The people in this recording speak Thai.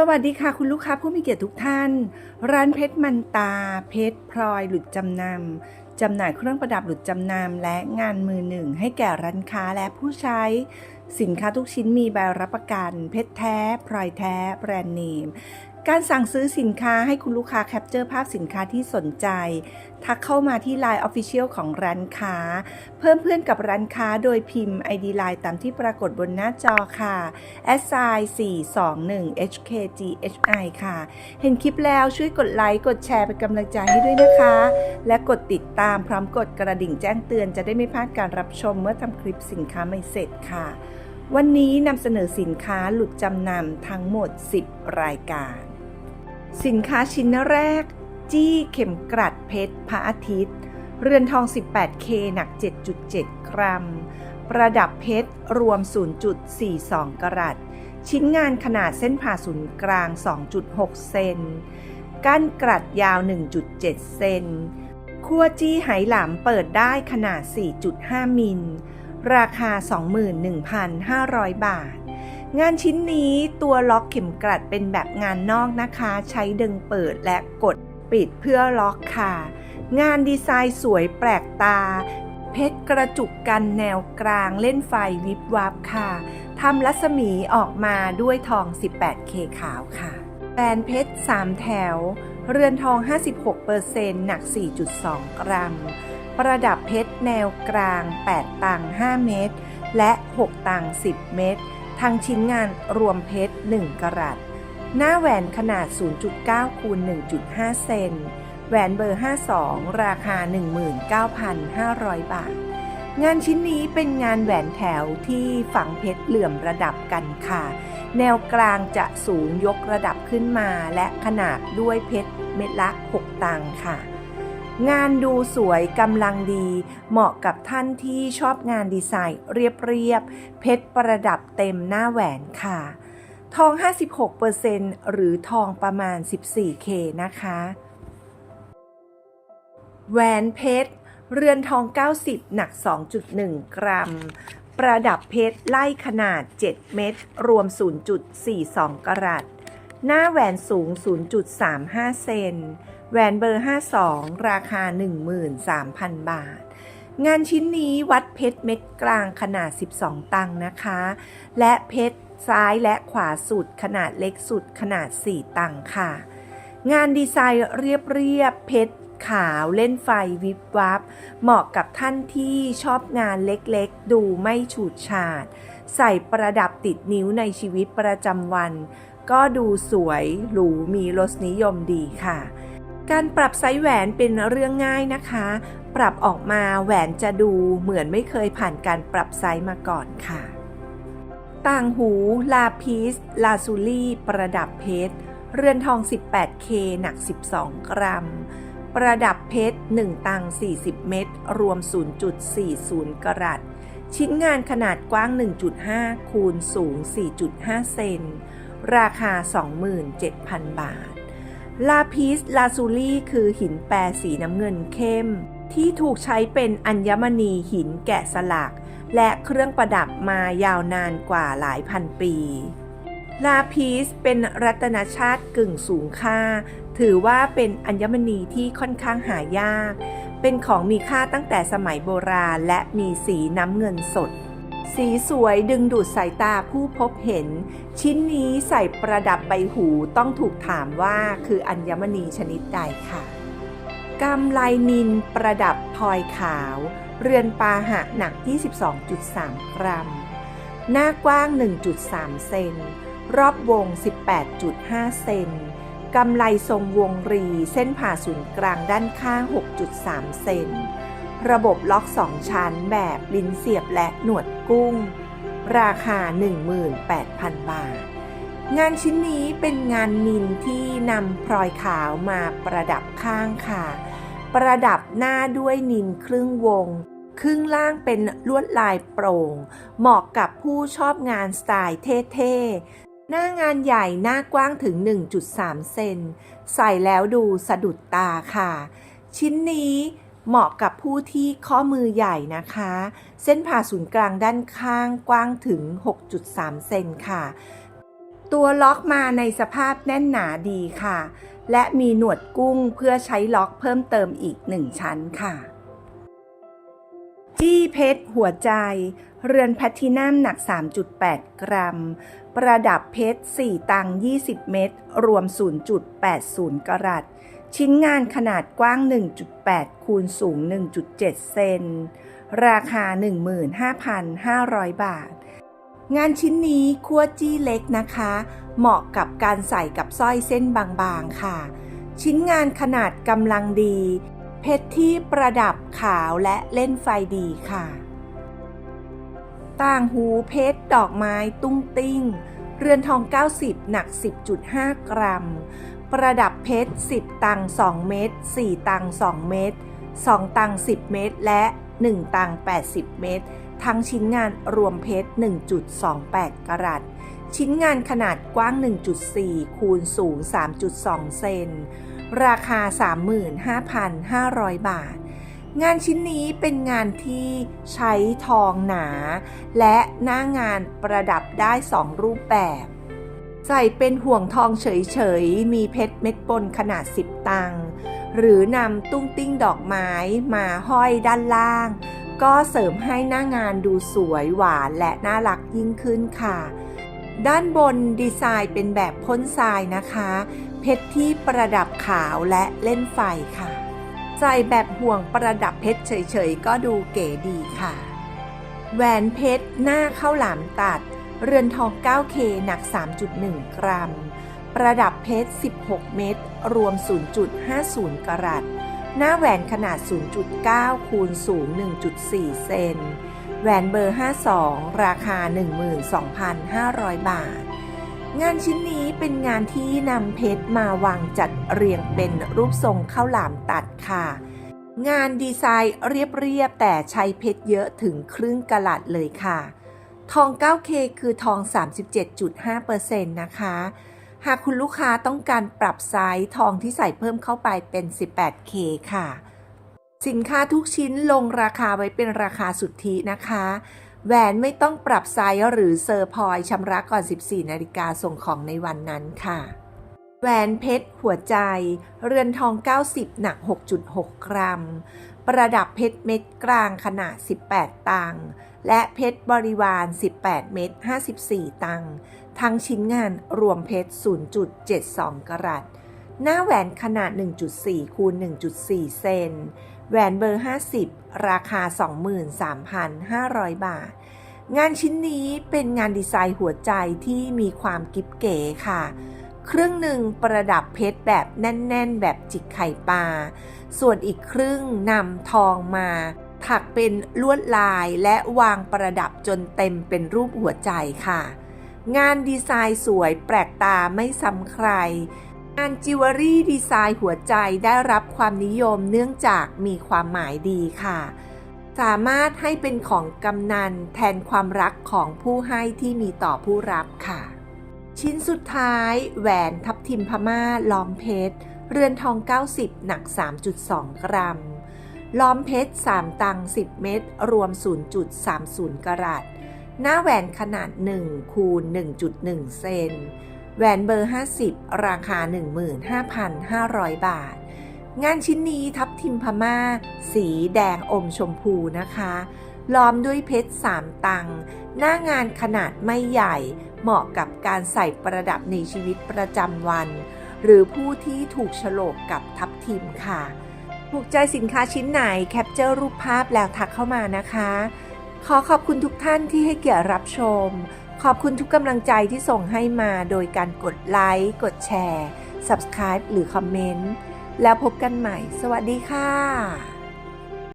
สวัสดีค่ะ คุณลูกค้าผู้มีเกียรติทุกท่าน ร้านเพชรมันตา เพชรพลอยหลุดจำนำจำหน่ายเครื่องประดับหลุดจำนำและงานมือหนึ่ง ให้แก่ร้านค้าและผู้ใช้ สินค้าทุกชิ้นมีใบรับประกัน เพชรแท้ พลอยแท้ แบรนด์เนม การสั่งซื้อสินค้าให้คุณลูกค้าแคปเจอร์ภาพสินค้าที่สนใจ ทักเข้ามาที่ Line Official ของร้านค้า เพิ่มเพื่อนกับร้านค้าโดยพิมพ์ ID Line ตามที่ปรากฏบนหน้าจอค่ะ s i 421 HKGHI ค่ะ เห็นคลิปแล้วช่วยกดไลค์ กดแชร์เป็นกำลังใจให้ด้วยนะคะ และกดติดตามพร้อมกดกระดิ่งแจ้งเตือนจะได้ไม่พลาดการรับชมเมื่อทำคลิปสินค้าไม่เสร็จค่ะวันนี้นำเสนอสินค้าหลุดจำนำทั้งหมด 10 รายการ สินค้าชิ้นแรก จี้เข็มกลัดเพชรพระอาทิตย์ เรือนทอง 18K หนัก 7.7 กรัม ประดับเพชรรวม 0.42 กรัตชิ้นงานขนาดเส้นผ่าศูนย์กลาง 2.6 เซน ก้านกรัดยาว 1.7 เซน คั่วจี้ไหหลำเปิดได้ขนาด 4.5 มิล ราคา 21,500 บาท งานชิ้นนี้ตัวล็อกเข็มกลัดเป็นแบบงานนอกนะคะ ใช้ดึงเปิดและกดปิดเพื่อล็อกค่ะ งานดีไซน์สวยแปลกตา เพชรกระจุกกันแนวกลางเล่นไฟวิบวับค่ะทำรัศมีออกมาด้วยทอง 18K ขาวค่ะแบรนด์เพชร 3 แถว เรือนทอง 56%หนัก 4.2 กรัม ประดับเพชรแนวกลาง 8 ตัง 5 เมตร และ 6 ตัง 10 เมตร ทั้งชิ้นงานรวมเพชร 1 กรัต หน้าแหวนขนาด 0.9 คูณ 1.5 เซน แหวนเบอร์ 52 ราคา 19,500 บาท งานชิ้นนี้เป็นงานแหวนแถวที่ฝังเพชรเหลื่อมระดับกันค่ะ แนวกลางจะสูงยกระดับขึ้นมาและขนาดด้วยเพชรเม็ดละ 6 ตังค่ะ งานดูสวยกำลังดี เหมาะกับท่านที่ชอบงานดีไซน์เรียบๆเพชรประดับเต็มหน้าแหวนค่ะ ทอง 56%หรือทองประมาณ 14K นะคะ แหวนเพชร เรือนทอง 90 หนัก 2.1 กรัม ประดับเพชรไล่ขนาด 7 เม็ดรวม 0.42 กรัตหน้าแหวนสูง 0.35 เซน แหวนเบอร์ 52 ราคา 13,000 บาท งานชิ้นนี้วัดเพชรเม็ดกลางขนาด 12 ตังนะคะ และเพชรซ้ายและขวาสุดขนาดเล็กสุดขนาด 4 ตังค่ะ งานดีไซน์เรียบๆเพชรขาวเล่นไฟวิบวับ เหมาะกับท่านที่ชอบงานเล็กๆ ดูไม่ฉูดฉาด ใส่ประดับติดนิ้วในชีวิตประจำวัน ก็ดูสวยหรูมีรสนิยมดีค่ะ การปรับไซส์แหวนเป็นเรื่องง่ายนะคะ ปรับออกมาแหวนจะดูเหมือนไม่เคยผ่านการปรับไซส์มาก่อนค่ะ ต่างหู ลาพีส ลาซูลี่ ประดับเพชร เรือนทอง 18K หนัก 12 กรัม ประดับเพชร 1 ตัง 40 เม็ด รวม 0.40 กรัต ชิ้นงานขนาดกว้าง 1.5 คูณสูง 4.5 เซน ราคา 27,000 บาท ลาพิสลาซูลี่คือหินแปรสีน้ำเงินเข้ม ที่ถูกใช้เป็นอัญมณีหินแกะสลัก และเครื่องประดับมายาวนานกว่าหลายพันปี ลาพีสเป็นรัตนชาติกึ่งสูงค่า ถือว่าเป็นอัญมณีที่ค่อนข้างหายาก เป็นของมีค่าตั้งแต่สมัยโบราณและมีสีน้ำเงินสด สีสวยดึงดูดสายตาผู้พบเห็น ชิ้นนี้ใส่ประดับใบหูต้องถูกถามว่าคืออัญมณีชนิดใดค่ะกำไลนินประดับพลอยขาว เรือนปาหะหนัก 22.3 กรัม หน้ากว้าง 1.3 เซน รอบวง 18.5 เซนกำไลทรงวงรีเส้นผ่าศูนย์กลางด้านข้าง 6.3 เซน ระบบล็อก 2 ชั้นแบบลิ้นเสียบและหนวดกุ้ง ราคา 18,000 บาท งานชิ้นนี้เป็นงานนินที่นำพลอยขาวมาประดับข้างค่ะ ประดับหน้าด้วยนินครึ่งวง ครึ่งล่างเป็นลวดลายโปร่ง เหมาะกับผู้ชอบงานสไตล์เท่ๆหน้างานใหญ่หน้ากว้างถึง 1.3 เซน ใส่แล้วดูสะดุดตาค่ะ ชิ้นนี้ เหมาะกับผู้ที่ข้อมือใหญ่นะคะ เส้นผ่าศูนย์กลางด้านข้างกว้างถึง 6.3 เซนค่ะ ตัวล็อกมาในสภาพแน่นหนาดีค่ะ และมีหนวดกุ้งเพื่อใช้ล็อกเพิ่มเติมอีกหนึ่งชั้นค่ะ จี้เพชรหัวใจ เรือนแพลตตินัมหนัก 3.8 กรัม ประดับเพชร 4 ตัง 20 เม็ดรวม 0.80 กรัต ชิ้นงานขนาดกว้าง 1.8 คูณสูง 1.7 เซน ราคา 15,500 บาท งานชิ้นนี้คั่วจี้เล็กนะคะ เหมาะกับการใส่กับสร้อยเส้นบางๆค่ะ ชิ้นงานขนาดกำลังดี เพชรที่ประดับขาวและเล่นไฟดีค่ะ ต่างหูเพชรดอกไม้ตุ้งติ้ง เรือนทอง 90 หนัก 10.5 กรัม ประดับเพชร 10 ตัง2เม็ด4 ตัง2เม็ด2ตัง10 เม็ดและ 1 ตัง80 เม็ดทั้งชิ้นงานรวมเพชร 1.28 กรัต ชิ้นงานขนาดกว้าง 1.4 คูณสูง 3.2 เซน ราคา 35,500 บาท งานชิ้นนี้เป็นงานที่ใช้ทองหนา และหน้างานประดับได้ 2 รูปแบบ ใส่เป็นห่วงทองเฉยๆ มีเพชรเม็ดปนขนาด 10 ตังค์หรือนำตุ้งติ้งดอกไม้มาห้อยด้านล่าง ก็เสริมให้หน้างานดูสวยหวานและน่ารักยิ่งขึ้นค่ะ ด้านบนดีไซน์เป็นแบบพ่นทรายนะคะ เพชรที่ประดับขาวและเล่นไฟค่ะ ใส่แบบห่วงประดับเพชรเฉยๆ ก็ดูเก๋ดีค่ะ แหวนเพชรหน้าข้าวหลามตัด เรือนทอง 9K หนัก 3.1 กรัม ประดับเพชร 16 เม็ด รวม 0.50 กรัต หน้าแหวนขนาด 0.9 คูณสูง 1.4 เซน แหวนเบอร์ 52 ราคา 12,500 บาท งานชิ้นนี้เป็นงานที่นำเพชรมาวางจัดเรียงเป็นรูปทรงข้าวหลามตัดค่ะงานดีไซน์เรียบๆแต่ใช้เพชรเยอะถึงครึ่งกะลัดเลยค่ะ ทอง 9K คือทอง 37.5%นะคะ หากคุณลูกค้าต้องการปรับไซส์ทองที่ใส่เพิ่มเข้าไปเป็น 18K ค่ะ สินค้าทุกชิ้นลงราคาไว้เป็นราคาสุทธินะคะ แหวนไม่ต้องปรับไซส์หรือเซอร์พอยชำระก่อน 14 นาฬิกาส่งของในวันนั้นค่ะ แหวนเพชรหัวใจ เรือนทอง 90 หนัก 6.6 กรัม ประดับเพชรเม็ดกลางขนาด 18 ตังค์และเพชรบริวาร 18 เม็ด54 ตังค์ทั้งชิ้นงานรวมเพชร 0.72 กรัตหน้าแหวนขนาด 1.4 คูณ 1.4 เซน แหวนเบอร์ 50 ราคา 23,500 บาท งานชิ้นนี้เป็นงานดีไซน์หัวใจที่มีความกิ๊บเก๋ค่ะ ครึ่งหนึ่งประดับเพชรแบบแน่น ๆ แบบจิกไข่ปลา ส่วนอีกครึ่งนำทองมา ถักเป็นลวดลายและวางประดับจนเต็มเป็นรูปหัวใจค่ะ งานดีไซน์สวยแปลกตาไม่ซ้ำใคร งานจิวเวลรี่ดีไซน์หัวใจได้รับความนิยมเนื่องจากมีความหมายดีค่ะสามารถให้เป็นของกำนันแทนความรักของผู้ให้ที่มีต่อผู้รับค่ะ ชิ้นสุดท้าย แหวนทับทิมพม่าล้อมเพชร เรือนทอง 90 หนัก 3.2 กรัม ล้อมเพชร 3 ตัง 10 เม็ดรวม 0.30 กรัตหน้าแหวนขนาด 1 คูณ 1.1 เซน แหวนเบอร์ 50 ราคา 15,500 บาท งานชิ้นนี้ทับทิมพม่า สีแดงอมชมพูนะคะ ล้อมด้วยเพชร 3 ตัง หน้างานขนาดไม่ใหญ่ เหมาะกับการใส่ประดับในชีวิตประจำวัน หรือผู้ที่ถูกโฉลกกับทับทิมค่ะ ถูกใจสินค้าชิ้นไหนแคปเจอร์รูปภาพแล้วทักเข้ามานะคะ ขอขอบคุณทุกท่านที่ให้เกียรติรับชม ขอบคุณทุกกำลังใจที่ส่งให้มาโดยการกดไลค์ กดแชร์ Subscribe หรือคอมเมนต์ แล้วพบกันใหม่ สวัสดีค่ะ